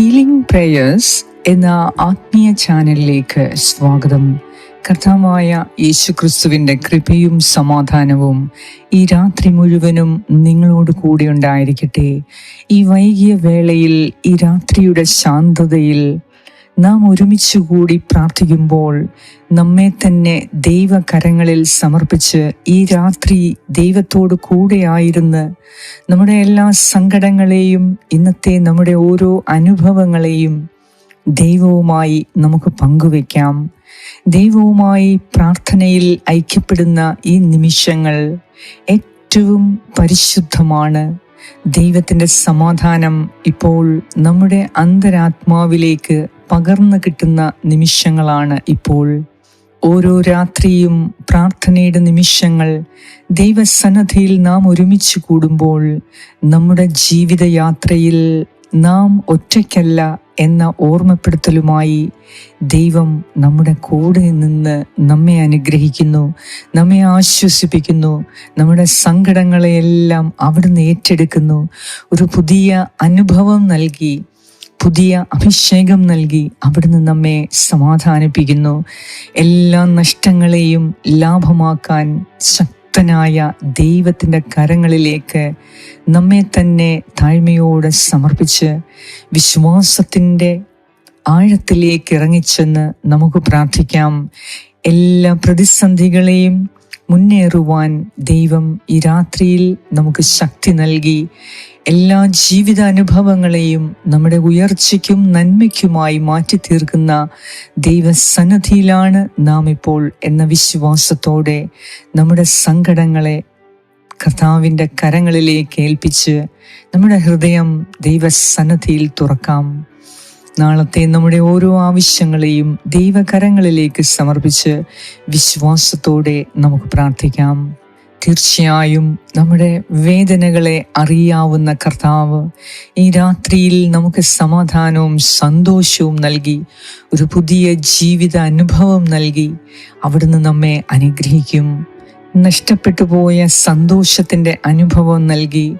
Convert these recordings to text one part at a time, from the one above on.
Healing prayers എന്ന ആത്മീയ ചാനലിലേക്ക് സ്വാഗതം. കർത്താവായ യേശുക്രിസ്തുവിന്റെ കൃപയും സമാധാനവും ഈ രാത്രി മുഴുവനും നിങ്ങളോട് കൂടെ ഉണ്ടായിരിക്കട്ടെ. ഈ വൈകിയ വേളയിൽ ഈ രാത്രിയുടെ ശാന്തതയിൽ നാം ഒരുമിച്ച് കൂടി പ്രാർത്ഥിക്കുമ്പോൾ നമ്മെ തന്നെ ദൈവകരങ്ങളിൽ സമർപ്പിച്ച് ഈ രാത്രി ദൈവത്തോട് കൂടെയായിരുന്ന് നമ്മുടെ എല്ലാ സങ്കടങ്ങളെയും ഇന്നത്തെ നമ്മുടെ ഓരോ അനുഭവങ്ങളെയും ദൈവവുമായി നമുക്ക് പങ്കുവെക്കാം. ദൈവവുമായി പ്രാർത്ഥനയിൽ ഐക്യപ്പെടുന്ന ഈ നിമിഷങ്ങൾ ഏറ്റവും പരിശുദ്ധമാണ്. ദൈവത്തിന്റെ സമാധാനം ഇപ്പോൾ നമ്മുടെ അന്തരാത്മാവിലേക്ക് പകർന്നു കിട്ടുന്ന നിമിഷങ്ങളാണ് ഇപ്പോൾ. ഓരോ രാത്രിയും പ്രാർത്ഥനയുടെ നിമിഷങ്ങൾ ദൈവസന്നദ്ധയിൽ നാം ഒരുമിച്ച് കൂടുമ്പോൾ നമ്മുടെ ജീവിതയാത്രയിൽ നാം ഒറ്റയ്ക്കല്ല എന്ന ഓർമ്മപ്പെടുത്തലുമായി ദൈവം നമ്മുടെ കൂടെ നിന്ന് നമ്മെ അനുഗ്രഹിക്കുന്നു നമ്മെ ആശ്വസിപ്പിക്കുന്നു നമ്മുടെ സങ്കടങ്ങളെയെല്ലാം അവിടുന്ന് ഏറ്റെടുക്കുന്നു. ഒരു പുതിയ അനുഭവം നൽകി പുതിയ അഭിഷേകം നൽകി അവിടുന്ന് നമ്മെ സമാധാനിപ്പിക്കുന്നു. എല്ലാ നഷ്ടങ്ങളെയും ലാഭമാക്കാൻ ശക്തനായ ദൈവത്തിന്റെ കരങ്ങളിലേക്ക് നമ്മെ തന്നെ താഴ്മയോടെ സമർപ്പിച്ച് വിശ്വാസത്തിന്റെ ആഴത്തിലേക്ക് ഇറങ്ങിച്ചെന്ന് നമുക്ക് പ്രാർത്ഥിക്കാം. എല്ലാ പ്രതിസന്ധികളെയും മുന്നേറുവാൻ ദൈവം ഈ രാത്രിയിൽ നമുക്ക് ശക്തി നൽകി എല്ലാ ജീവിതാനുഭവങ്ങളെയും നമ്മുടെ ഉയർച്ചയ്ക്കും നന്മയ്ക്കുമായി മാറ്റി തീർക്കുന്ന ദൈവസന്നദ്ധിയിലാണ് നാം ഇപ്പോൾ എന്ന വിശ്വാസത്തോടെ നമ്മുടെ സങ്കടങ്ങളെ കർത്താവിന്റെ കരങ്ങളിലേക്ക് ഏൽപ്പിച്ച് നമ്മുടെ ഹൃദയം ദൈവസന്നദ്ധിയിൽ തുറക്കാം. നാളത്തെ നമ്മുടെ ഓരോ ആവശ്യങ്ങളെയും ദൈവകരങ്ങളിലേക്ക് സമർപ്പിച്ച് വിശ്വാസത്തോടെ നമുക്ക് പ്രാർത്ഥിക്കാം. തീർച്ചയായും നമ്മുടെ വേദനകളെ അറിയാവുന്ന കർത്താവ് ഈ രാത്രിയിൽ നമുക്ക് സമാധാനവും സന്തോഷവും നൽകി ഒരു പുതിയ ജീവിത അനുഭവം നൽകി അവിടുന്ന് നമ്മെ അനുഗ്രഹിക്കും. നഷ്ടപ്പെട്ടു പോയ സന്തോഷത്തിന്റെ അനുഭവം നൽകി.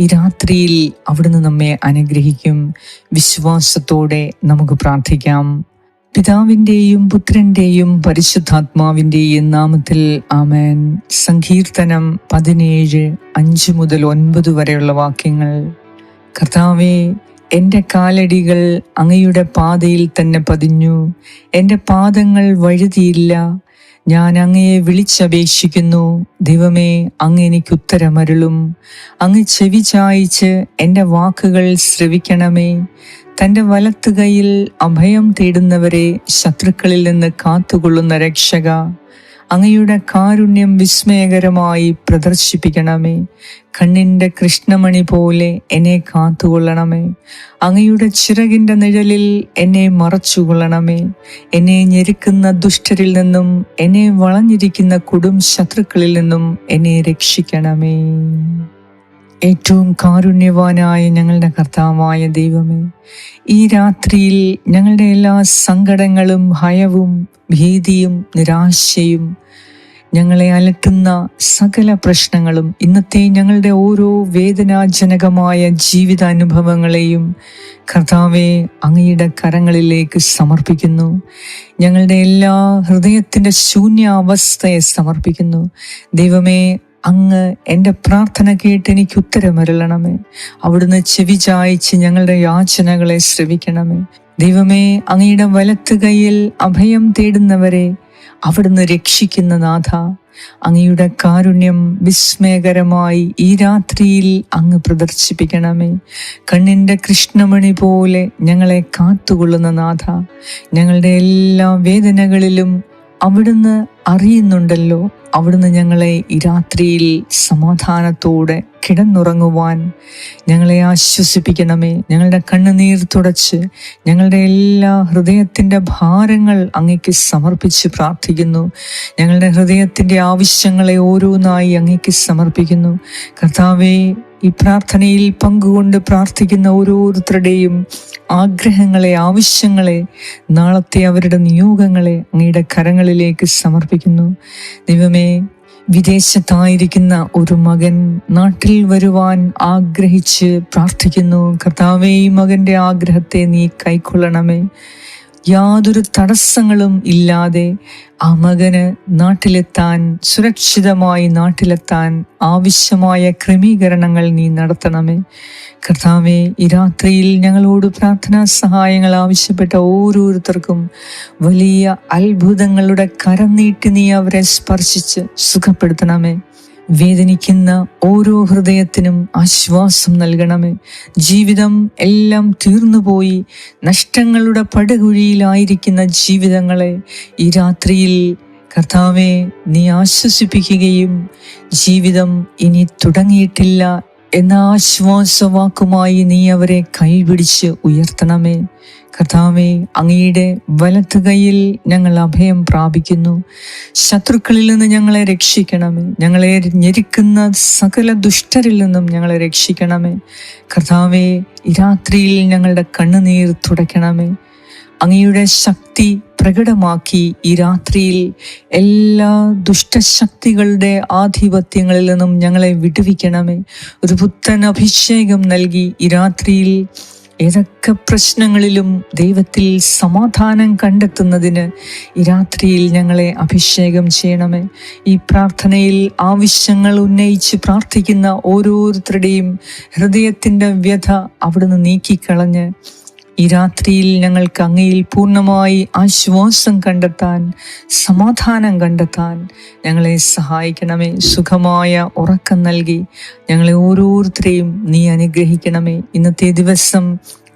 ഈ രാത്രിയിൽ അവിടുന്ന് നമ്മെ അനുഗ്രഹിക്കും. വിശ്വാസത്തോടെ നമുക്ക് പ്രാർത്ഥിക്കാം. പിതാവിന്റെയും പുത്രന്റെയും പരിശുദ്ധാത്മാവിന്റെയും നാമത്തിൽ ആമേൻ. സങ്കീർത്തനം പതിനേഴ് അഞ്ച് മുതൽ ഒൻപത് വരെയുള്ള വാക്യങ്ങൾ. കർത്താവെ എന്റെ കാലടികൾ അങ്ങയുടെ പാതയിൽ തന്നെ പതിഞ്ഞു. എന്റെ പാദങ്ങൾ വഴുതിയില്ല. ഞാൻ അങ്ങയെ വിളിച്ചപേക്ഷിക്കുന്നു. ദൈവമേ അങ്ങ് എനിക്ക് ഉത്തരമരുളും അങ്ങ് ചെവി ചായച്ച് എന്റെ വാക്കുകൾ ശ്രവിക്കണമേ. തന്റെ വലത്തുകയിൽ അഭയം തേടുന്നവരെ ശത്രുക്കളിൽ നിന്ന് കാത്തുകൊള്ളുന്ന രക്ഷക. അങ്ങയുടെ കാരുണ്യം വിസ്മയകരമായി പ്രദർശിപ്പിക്കണമേ. കണ്ണിന്റെ കൃഷ്ണമണി പോലെ എന്നെ കാത്തുകൊള്ളണമേ. അങ്ങയുടെ ചിറകിന്റെ നിഴലിൽ എന്നെ മറച്ചുകൊള്ളണമേ. എന്നെ ഞെരുക്കുന്ന ദുഷ്ടരിൽ നിന്നും എന്നെ വളഞ്ഞിരിക്കുന്ന കൊടും ശത്രുക്കളിൽ നിന്നും എന്നെ രക്ഷിക്കണമേ. ഏറ്റവും കാരുണ്യവാനായ ഞങ്ങളുടെ കർത്താവായ ദൈവമേ ഈ രാത്രിയിൽ ഞങ്ങളുടെ എല്ലാ സങ്കടങ്ങളും ഭയവും ഭീതിയും നിരാശയും ഞങ്ങളെ അലട്ടുന്ന സകല പ്രശ്നങ്ങളും ഇന്നത്തെ ഞങ്ങളുടെ ഓരോ വേദനാജനകമായ ജീവിതാനുഭവങ്ങളെയും കർത്താവെ അങ്ങയുടെ കരങ്ങളിലേക്ക് സമർപ്പിക്കുന്നു. ഞങ്ങളുടെ എല്ലാ ഹൃദയത്തിന്റെ ശൂന്യാവസ്ഥയെ സമർപ്പിക്കുന്നു. ദൈവമേ അങ്ങ് എന്റെ പ്രാർത്ഥന കേട്ട് എനിക്ക് ഉത്തരമരുളണമേ. അവിടുന്ന് ചെവി ചായച്ച് ഞങ്ങളുടെ യാചനകളെ ശ്രവിക്കണമേ. ദൈവമേ അങ്ങയുടെ വലത്ത് അഭയം തേടുന്നവരെ അവിടുന്ന് രക്ഷിക്കുന്ന നാഥ അങ്ങയുടെ കാരുണ്യം വിസ്മയകരമായി ഈ രാത്രിയിൽ അങ്ങ് പ്രദർശിപ്പിക്കണമേ. കണ്ണിന്റെ കൃഷ്ണമണി പോലെ ഞങ്ങളെ കാത്തുകൊള്ളുന്ന നാഥ ഞങ്ങളുടെ എല്ലാ വേദനകളിലും അവിടുന്ന് അറിയുന്നുണ്ടല്ലോ. അവിടുന്ന് ഞങ്ങളെ ഈ രാത്രിയിൽ സമാധാനത്തോടെ കിടന്നുറങ്ങുവാൻ ഞങ്ങളെ ആശ്വസിപ്പിക്കണമേ. ഞങ്ങളുടെ കണ്ണുനീർ തുടച്ച് ഞങ്ങളുടെ എല്ലാ ഹൃദയത്തിന്റെ ഭാരങ്ങൾ അങ്ങയ്ക്ക് സമർപ്പിച്ച് പ്രാർത്ഥിക്കുന്നു. ഞങ്ങളുടെ ഹൃദയത്തിന്റെ ആവശ്യങ്ങളെ ഓരോന്നായി അങ്ങയ്ക്ക് സമർപ്പിക്കുന്നു. കർത്താവെ ഈ പ്രാർത്ഥനയിൽ പങ്കുകൊണ്ട് പ്രാർത്ഥിക്കുന്ന ഓരോരുത്തരുടെയും ആഗ്രഹങ്ങളെ ആവശ്യങ്ങളെ നാളത്തെ അവരുടെ നിയോഗങ്ങളെ അങ്ങയുടെ കരങ്ങളിലേക്ക് സമർപ്പിക്കുന്നു. ദൈവമേ വിദേശത്തായിരിക്കുന്ന ഒരു മകൻ നാട്ടിൽ വരുവാൻ ആഗ്രഹിച്ച് പ്രാർത്ഥിക്കുന്നു. കർത്താവേ ഈ മകന്റെ ആഗ്രഹത്തെ നീ കൈക്കൊള്ളണമേ. യാതൊരു തടസ്സങ്ങളും ഇല്ലാതെ ആ മകന് നാട്ടിലെത്താൻ സുരക്ഷിതമായി നാട്ടിലെത്താൻ ആവശ്യമായ ക്രമീകരണങ്ങൾ നീ നടത്തണമേ. കർത്താവെ ഈ രാത്രിയിൽ ഞങ്ങളോട് പ്രാർത്ഥനാ സഹായങ്ങൾ ആവശ്യപ്പെട്ട ഓരോരുത്തർക്കും വലിയ അത്ഭുതങ്ങളുടെ കരം നീട്ടി നീ അവരെ സ്പർശിച്ച് സുഖപ്പെടുത്തണമേ. വേദനിക്കുന്ന ഓരോ ഹൃദയത്തിനും ആശ്വാസം നൽകണമേ. ജീവിതം എല്ലാം തീർന്നുപോയി. നഷ്ടങ്ങളുടെ പടുകുഴിയിലായിരിക്കുന്ന ജീവിതങ്ങളെ ഈ രാത്രിയിൽ കർത്താവെ നീ ആശ്വസിപ്പിക്കുകയും ജീവിതം ഇനി തുടങ്ങിയിട്ടില്ല എന്ന ആശ്വാസവാക്കുമായി നീ അവരെ കൈപിടിച്ച് ഉയർത്തണമേ. കർത്താവെ അങ്ങയുടെ വലത്ത് കൈയിൽ ഞങ്ങൾ അഭയം പ്രാപിക്കുന്നു. ശത്രുക്കളിൽ നിന്ന് ഞങ്ങളെ രക്ഷിക്കണമേ. ഞങ്ങളെ ഞെരുക്കുന്ന സകല ദുഷ്ടരിൽ നിന്നും ഞങ്ങളെ രക്ഷിക്കണമേ. കർത്താവെ രാത്രിയിൽ ഞങ്ങളുടെ കണ്ണുനീർ തുടയ്ക്കണമേ. അങ്ങയുടെ ശക്തി പ്രകടമാക്കി ഈ രാത്രിയിൽ എല്ലാ ദുഷ്ടശക്തികളുടെ ആധിപത്യങ്ങളിൽ നിന്നും ഞങ്ങളെ വിടുവിക്കണമേ. ഒരു പുത്തൻ അഭിഷേകം നൽകി ഈ രാത്രിയിൽ ഏതൊക്കെ പ്രശ്നങ്ങളിലും ദൈവത്തിൽ സമാധാനം കണ്ടെത്തുന്നതിന് ഈ രാത്രിയിൽ ഞങ്ങളെ അഭിഷേകം ചെയ്യണമേ. ഈ പ്രാർത്ഥനയിൽ ആവശ്യങ്ങൾ ഉന്നയിച്ച് പ്രാർത്ഥിക്കുന്ന ഓരോരുത്തരുടെയും ഹൃദയത്തിന്റെ വ്യഥ അവിടുന്ന് നീക്കിക്കളഞ്ഞ് ഈ രാത്രിയിൽ ഞങ്ങൾക്ക് അങ്ങയിൽ പൂർണമായി ആശ്വാസം കണ്ടെത്താൻ സമാധാനം കണ്ടെത്താൻ ഞങ്ങളെ സഹായിക്കണമേ. സുഖമായ ഉറക്കം നൽകി ഞങ്ങളെ ഓരോരുത്തരെയും നീ അനുഗ്രഹിക്കണമേ. ഇന്നത്തെ ദിവസം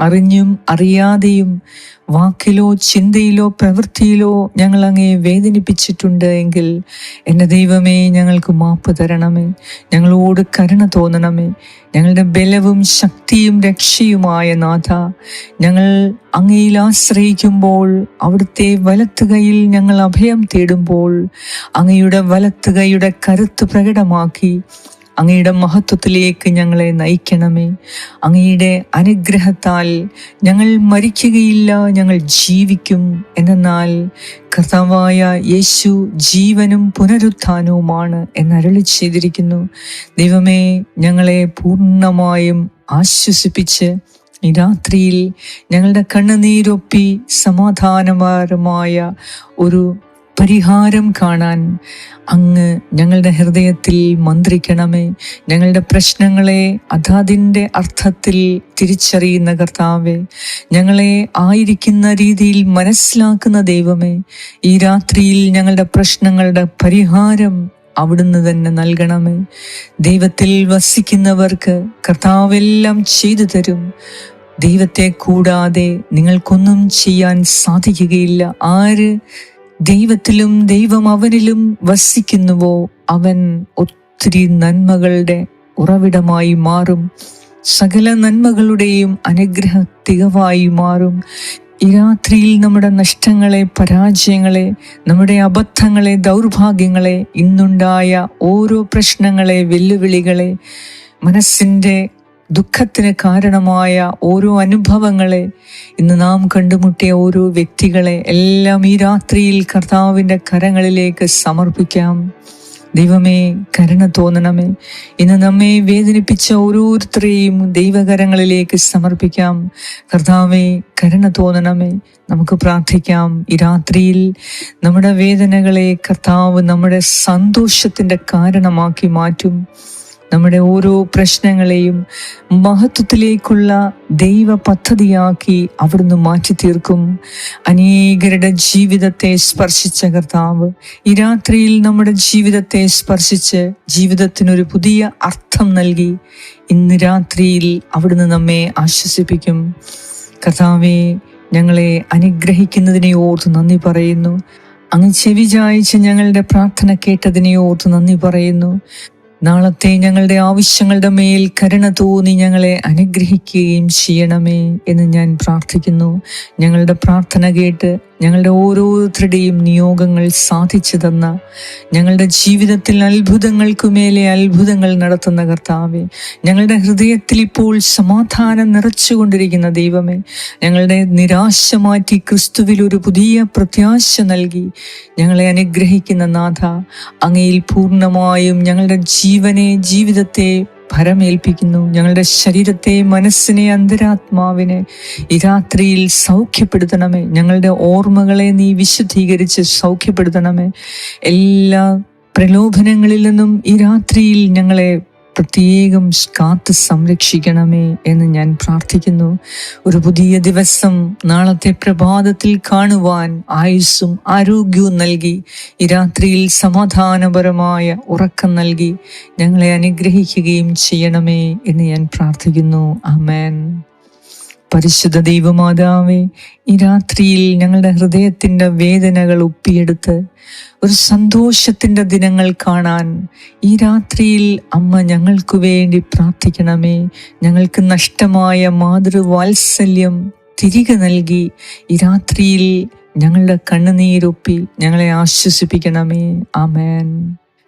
അറിഞ്ഞും അറിയാതെയും വാക്കിലോ ചിന്തയിലോ പ്രവൃത്തിയിലോ ഞങ്ങൾ അങ്ങേ വേദനിപ്പിച്ചിട്ടുണ്ട് എങ്കിൽ എന്റെ ദൈവമേ ഞങ്ങൾക്ക് മാപ്പ് തരണമേ. ഞങ്ങളോട് കരുണ തോന്നണമേ. ഞങ്ങളുടെ ബലവും ശക്തിയും രക്ഷയുമായ നാഥ ഞങ്ങൾ അങ്ങയിൽ ആശ്രയിക്കുമ്പോൾ അവിടുത്തെ വലത്തുകയിൽ ഞങ്ങൾ അഭയം തേടുമ്പോൾ അങ്ങയുടെ വലത്തുകയുടെ കരുത്ത് പ്രകടമാക്കി അങ്ങയുടെ മഹത്വത്തിലേക്ക് ഞങ്ങളെ നയിക്കണമേ. അങ്ങയുടെ അനുഗ്രഹത്താൽ ഞങ്ങൾ മരിക്കുകയില്ല ഞങ്ങൾ ജീവിക്കും. എന്നാൽ കർത്താവായ യേശു ജീവനും പുനരുത്ഥാനവുമാണ് എന്നരുളി ചെയ്തിരിക്കുന്നു. ദൈവമേ ഞങ്ങളെ പൂർണമായും ആശ്വസിപ്പിച്ച് ഈ രാത്രിയിൽ ഞങ്ങളുടെ കണ്ണുനീരൊപ്പി സമാധാനപരമായ ഒരു പരിഹാരം കാണാൻ അങ്ങ് ഞങ്ങളുടെ ഹൃദയത്തിൽ മന്ത്രിക്കണമേ. ഞങ്ങളുടെ പ്രശ്നങ്ങളെ അതാതിന്റെ അർത്ഥത്തിൽ തിരിച്ചറിയുന്ന കർത്താവേ. ഞങ്ങളെ ആയിരിക്കുന്ന രീതിയിൽ മനസ്സിലാക്കുന്ന ദൈവമേ. ഈ രാത്രിയിൽ ഞങ്ങളുടെ പ്രശ്നങ്ങളുടെ പരിഹാരം അവിടുന്ന് തന്നെ നൽകണമേ. ദൈവത്തിൽ വസിക്കുന്നവർക്ക് കർത്താവെല്ലാം ചെയ്തു തരും. ദൈവത്തെ കൂടാതെ നിങ്ങൾക്കൊന്നും ചെയ്യാൻ സാധിക്കുകയില്ല. ആര് ദൈവത്തിലും ദൈവം അവനിലും വസിക്കുന്നുവോ അവൻ ഒത്തിരി നന്മകളുടെ ഉറവിടമായി മാറും. സകല നന്മകളുടെയും അനുഗ്രഹ തികവായി മാറും. ഈ രാത്രിയിൽ നമ്മുടെ നഷ്ടങ്ങളെ പരാജയങ്ങളെ നമ്മുടെ അബദ്ധങ്ങളെ ദൗർഭാഗ്യങ്ങളെ ഇന്നുണ്ടായ ഓരോ പ്രശ്നങ്ങളെ വെല്ലുവിളികളെ മനസ്സിന്റെ ദുഃഖത്തിന് കാരണമായ ഓരോ അനുഭവങ്ങളെ ഇന്ന് നാം കണ്ടുമുട്ടിയ ഓരോ വ്യക്തികളെ എല്ലാം ഈ രാത്രിയിൽ കർത്താവിന്റെ കരങ്ങളിലേക്ക് സമർപ്പിക്കാം. ദൈവമേ കരുണ തോന്നണമേ. ഇന്ന് നമ്മെ വേദനിപ്പിച്ച ഓരോരുത്തരെയും ദൈവകരങ്ങളിലേക്ക് സമർപ്പിക്കാം. കർത്താവെ കരുണ തോന്നണമേ. നമുക്ക് പ്രാർത്ഥിക്കാം. ഈ രാത്രിയിൽ നമ്മുടെ വേദനകളെ കർത്താവ് നമ്മുടെ സന്തോഷത്തിന്റെ കാരണമാക്കി മാറ്റും. നമ്മുടെ ഓരോ പ്രശ്നങ്ങളെയും മഹത്വത്തിലേക്കുള്ള ദൈവ പദ്ധതിയാക്കി അവിടുന്ന് മാറ്റി തീർക്കും അനേകരുടെ ജീവിതത്തെ സ്പർശിച്ച കർത്താവ് ഈ രാത്രിയിൽ നമ്മുടെ ജീവിതത്തെ സ്പർശിച്ച് ജീവിതത്തിനൊരു പുതിയ അർത്ഥം നൽകി ഇന്ന് രാത്രിയിൽ അവിടുന്ന് നമ്മെ ആശ്വസിപ്പിക്കും. കർത്താവെ ഞങ്ങളെ അനുഗ്രഹിക്കുന്നതിനെ ഓർത്ത് നന്ദി പറയുന്നു. അങ്ങ് ചെവി ചായച്ച് ഞങ്ങളുടെ പ്രാർത്ഥന കേട്ടതിനെ ഓർത്ത് നന്ദി പറയുന്നു. നാളത്തെ ഞങ്ങളുടെ ആവശ്യങ്ങളുടെ മേൽ കരുണ തോന്നി ഞങ്ങളെ അനുഗ്രഹിക്കുകയും ചെയ്യണമേ എന്ന് ഞാൻ പ്രാർത്ഥിക്കുന്നു. ഞങ്ങളുടെ പ്രാർത്ഥന കേട്ട് ഞങ്ങളുടെ ഓരോരുത്തരുടെയും നിയോഗങ്ങൾ സാധിച്ചു തന്ന ഞങ്ങളുടെ ജീവിതത്തിൽ അത്ഭുതങ്ങൾക്കു മേലെ അത്ഭുതങ്ങൾ നടത്തുന്ന കർത്താവെ ഞങ്ങളുടെ ഹൃദയത്തിൽ ഇപ്പോൾ സമാധാനം നിറച്ചുകൊണ്ടിരിക്കുന്ന ദൈവമേ ഞങ്ങളുടെ നിരാശ മാറ്റി ക്രിസ്തുവിൽ ഒരു പുതിയ പ്രത്യാശ നൽകി ഞങ്ങളെ അനുഗ്രഹിക്കുന്ന നാഥ അങ്ങയിൽ പൂർണമായും ഞങ്ങളുടെ ജീവനെ ജീവിതത്തെ ഭരമേൽപ്പിക്കുന്നു ഞങ്ങളുടെ ശരീരത്തെ മനസ്സിനെ അന്തരാത്മാവിനെ ഈ രാത്രിയിൽ സൗഖ്യപ്പെടുത്തണമേ. ഞങ്ങളുടെ ഓർമ്മകളെ നീ വിശുദ്ധീകരിച്ച് സൗഖ്യപ്പെടുത്തണമേ. എല്ലാ പ്രലോഭനങ്ങളിൽ നിന്നും ഈ രാത്രിയിൽ ഞങ്ങളെ പ്രത്യേകം കാത്ത് സംരക്ഷിക്കണമേ എന്ന് ഞാൻ പ്രാർത്ഥിക്കുന്നു. ഒരു പുതിയ ദിവസം നാളത്തെ പ്രഭാതത്തിൽ കാണുവാൻ ആയുസ്സും ആരോഗ്യവും നൽകി. ഈ രാത്രിയിൽ സമാധാനപരമായ ഉറക്കം നൽകി ഞങ്ങളെ അനുഗ്രഹിക്കുകയും ചെയ്യണമേ എന്ന് ഞാൻ പ്രാർത്ഥിക്കുന്നു. അമേൻ പരിശുദ്ധ ദൈവമാതാവേ ഈ രാത്രിയിൽ ഞങ്ങളുടെ ഹൃദയത്തിന്റെ വേദനകൾ ഒപ്പിയെടുത്ത് ഒരു സന്തോഷത്തിന്റെ ദിനങ്ങൾ കാണാൻ ഈ രാത്രിയിൽ അമ്മ ഞങ്ങൾക്ക് വേണ്ടി പ്രാർത്ഥിക്കണമേ. ഞങ്ങൾക്ക് നഷ്ടമായ മാതൃവാത്സല്യം തിരികെ നൽകി ഈ രാത്രിയിൽ ഞങ്ങളുടെ കണ്ണുനീരൊപ്പി ഞങ്ങളെ ആശ്വസിപ്പിക്കണമേ. ആമേൻ.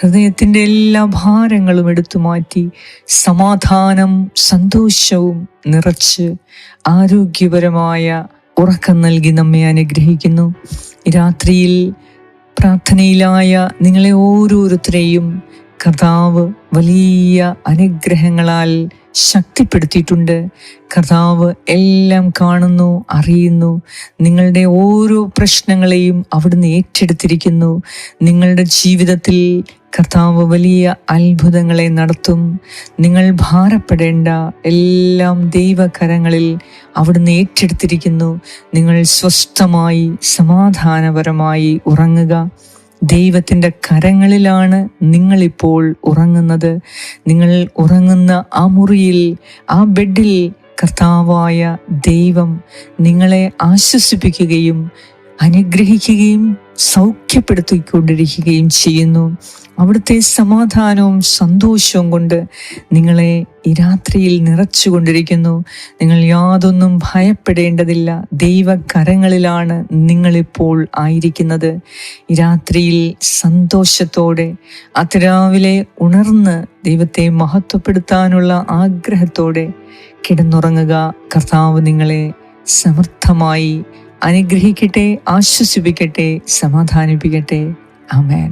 ഹൃദയത്തിന്റെ എല്ലാ ഭാരങ്ങളും എടുത്തു മാറ്റി സമാധാനം സന്തോഷവും നിറച്ച് ആരോഗ്യപരമായ ഉറക്കം നൽകി നമ്മെ അനുഗ്രഹിക്കുന്നു. രാത്രിയിൽ പ്രാർത്ഥനയിലായ നിങ്ങളെ ഓരോരുത്തരെയും കർത്താവ് വലിയ അനുഗ്രഹങ്ങളാൽ ശക്തിപ്പെടുത്തിയിട്ടുണ്ട്. കർത്താവ് എല്ലാം കാണുന്നു അറിയുന്നു. നിങ്ങളുടെ ഓരോ പ്രശ്നങ്ങളെയും അവിടുന്ന് ഏറ്റെടുത്തിരിക്കുന്നു. നിങ്ങളുടെ ജീവിതത്തിൽ കർത്താവ് വലിയ അത്ഭുതങ്ങളെ നടത്തും. നിങ്ങൾ ഭാരപ്പെടേണ്ട എല്ലാം ദൈവകരങ്ങളിൽ അവിടുന്ന് ഏറ്റെടുത്തിരിക്കുന്നു. നിങ്ങൾ സ്വസ്ഥമായി സമാധാനപരമായി ഉറങ്ങുക. ദൈവത്തിന്റെ കരങ്ങളിലാണ് നിങ്ങളിപ്പോൾ ഉറങ്ങുന്നത്. നിങ്ങൾ ഉറങ്ങുന്ന ആ മുറിയിൽ ആ ബെഡിൽ കർത്താവായ ദൈവം നിങ്ങളെ ആശ്വസിപ്പിക്കുകയും അനുഗ്രഹിക്കുകയും സൗഖ്യപ്പെടുത്തിക്കൊണ്ടിരിക്കുകയും ചെയ്യുന്നു. അവിടുത്തെ സമാധാനവും സന്തോഷവും കൊണ്ട് നിങ്ങളെ ഈ രാത്രിയിൽ നിറച്ചുകൊണ്ടിരിക്കുന്നു. നിങ്ങൾ യാതൊന്നും ഭയപ്പെടേണ്ടതില്ല. ദൈവകരങ്ങളിലാണ് നിങ്ങളിപ്പോൾ ആയിരിക്കുന്നത്. ഈ രാത്രിയിൽ സന്തോഷത്തോടെ അതിരാവിലെ ഉണർന്ന് ദൈവത്തെ മഹത്വപ്പെടുത്താനുള്ള ആഗ്രഹത്തോടെ കിടന്നുറങ്ങുക. കർത്താവ് നിങ്ങളെ സമർത്ഥമായി അനുഗ്രഹിക്കട്ടെ ആശ്വസിപ്പിക്കട്ടെ സമാധാനിപ്പിക്കട്ടെ അമേൻ